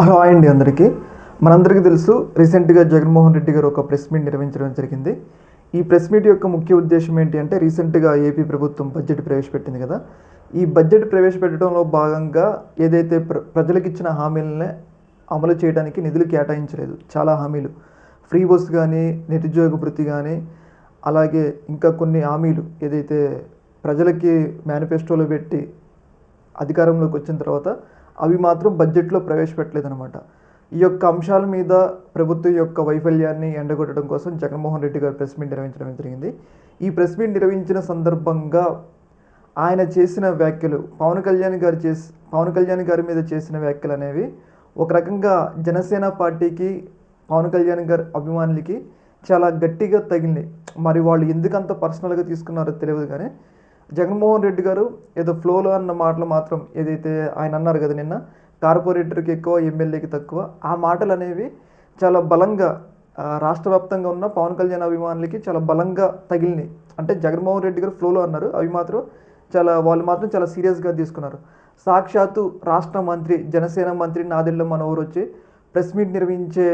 Hello hi అండి అందరికీ. మనందరికీ తెలుసు రీసెంట్గా జగన్మోహన్ రెడ్డి గారు ఒక ప్రెస్ మీట్ నిర్వహించడం జరిగింది. ఈ ప్రెస్ మీట్ యొక్క ముఖ్య ఉద్దేశం ఏంటి అంటే రీసెంట్గా ఏపీ ప్రభుత్వం బడ్జెట్ ప్రవేశపెట్టింది కదా. ఈ బడ్జెట్ ప్రవేశపెట్టడంలో భాగంగా ఏదైతే ప్ర ప్రజలకు ఇచ్చిన హామీలనే అమలు చేయడానికి నిధులు కేటాయించలేదు. చాలా హామీలు. ఫ్రీ బస్ కానీ నిరుద్యోగ వృత్తి కానీ అలాగే ఇంకా కొన్ని హామీలు ఏదైతే ప్రజలకి మేనిఫెస్టోలో పెట్టి అధికారంలోకి వచ్చిన తర్వాత అవి మాత్రం బడ్జెట్లో ప్రవేశపెట్టలేదన్నమాట. ఈ యొక్క అంశాల మీద ప్రభుత్వం యొక్క వైఫల్యాన్ని ఎండగొట్టడం కోసం జగన్మోహన్ రెడ్డి గారు ప్రెస్ మీట్ నిర్వహించడం జరిగింది. ఈ ప్రెస్ మీట్ నిర్వహించిన సందర్భంగా ఆయన చేసిన వ్యాఖ్యలు పవన్ కళ్యాణ్ గారు చేసి పవన్ కళ్యాణ్ గారి మీద చేసిన వ్యాఖ్యలు అనేవి ఒక రకంగా జనసేన పార్టీకి పవన్ కళ్యాణ్ గారి అభిమానులకి చాలా గట్టిగా తగిలినాయి. మరి వాళ్ళు ఎందుకంత పర్సనల్గా తీసుకున్నారో తెలియదు కానీ జగన్మోహన్ రెడ్డి గారు ఏదో ఫ్లోలో అన్న మాటలు మాత్రం ఏదైతే ఆయన అన్నారు కదా నిన్న కార్పొరేటర్కి ఎక్కువ ఎమ్మెల్యేకి తక్కువ ఆ మాటలు అనేవి చాలా బలంగా రాష్ట్ర వ్యాప్తంగా ఉన్న పవన్ కళ్యాణ్ అభిమానులకి చాలా బలంగా తగిలినాయి. అంటే జగన్మోహన్ రెడ్డి గారు ఫ్లోలో అన్నారు అవి మాత్రం చాలా వాళ్ళు మాత్రం చాలా సీరియస్గా తీసుకున్నారు. సాక్షాత్తు రాష్ట్ర మంత్రి జనసేన మంత్రి నాదెళ్ళ మనోహర్ వచ్చి ప్రెస్ మీట్ నిర్వహించే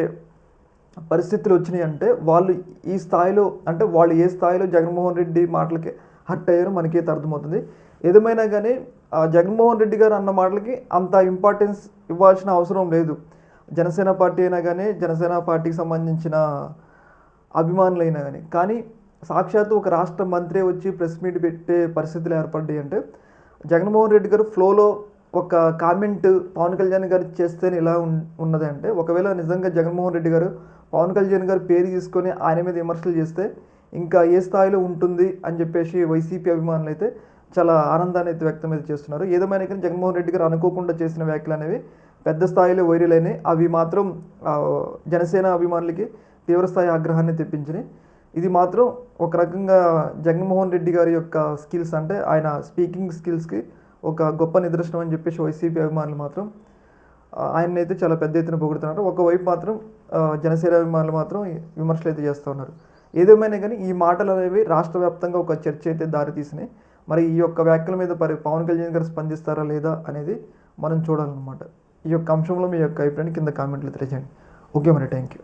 పరిస్థితులు వచ్చినాయి అంటే వాళ్ళు ఈ స్థాయిలో అంటే వాళ్ళు ఏ స్థాయిలో జగన్మోహన్ రెడ్డి మాటలకి హర్ట్ అయ్యారో మనకైతే అర్థమవుతుంది. ఏదేమైనా కానీ ఆ జగన్మోహన్ రెడ్డి గారు అన్న మాటలకి అంత ఇంపార్టెన్స్ ఇవ్వాల్సిన అవసరం లేదు. జనసేన పార్టీ అయినా కానీ జనసేన పార్టీకి సంబంధించిన అభిమానులైనా కానీ కానీ సాక్షాత్తు ఒక రాష్ట్ర మంత్రి వచ్చి ప్రెస్ మీట్ పెట్టే పరిస్థితులు ఏర్పడ్డాయి అంటే జగన్మోహన్ రెడ్డి గారు ఫ్లోలో ఒక కామెంట్ పవన్ కళ్యాణ్ గారు చేస్తేనే ఇలా ఉన్నది అంటే ఒకవేళ నిజంగా జగన్మోహన్ రెడ్డి గారు పవన్ కళ్యాణ్ గారు పేరు తీసుకొని ఆయన మీద విమర్శలు చేస్తే ఇంకా ఏ స్థాయిలో ఉంటుంది అని చెప్పేసి వైసీపీ అభిమానులు అయితే చాలా ఆనందాన్ని అయితే వ్యక్తం అయితే చేస్తున్నారు. ఏదేమైనా కానీ జగన్మోహన్ రెడ్డి గారు అనుకోకుండా చేసిన వ్యాఖ్యలు అనేవి పెద్ద స్థాయిలో వైరల్ అయినాయి. అవి మాత్రం జనసేన అభిమానులకి తీవ్రస్థాయి ఆగ్రహాన్ని తెప్పించినాయి. ఇది మాత్రం ఒక రకంగా జగన్మోహన్ రెడ్డి గారి యొక్క స్కిల్స్ అంటే ఆయన స్పీకింగ్ స్కిల్స్కి ఒక గొప్ప నిదర్శనం అని చెప్పేసి వైసీపీ అభిమానులు మాత్రం ఆయన అయితే చాలా పెద్ద ఎత్తున పొగుడుతున్నారు. ఒకవైపు మాత్రం జనసేన అభిమానులు మాత్రం విమర్శలు అయితే చేస్తూ ఉన్నారు. ఏదేమైనా కానీ ఈ మాటలు అనేవి రాష్ట్ర వ్యాప్తంగా ఒక చర్చ అయితే దారితీసినాయి. మరి ఈ యొక్క వ్యాఖ్యల మీద మరి పవన్ కళ్యాణ్ గారు స్పందిస్తారా లేదా అనేది మనం చూడాలన్నమాట. ఈ యొక్క అంశంలో మీ యొక్క అభిప్రాయాన్ని కింద కామెంట్లు తెలియజేయండి. ఓకే మరి థ్యాంక్ యూ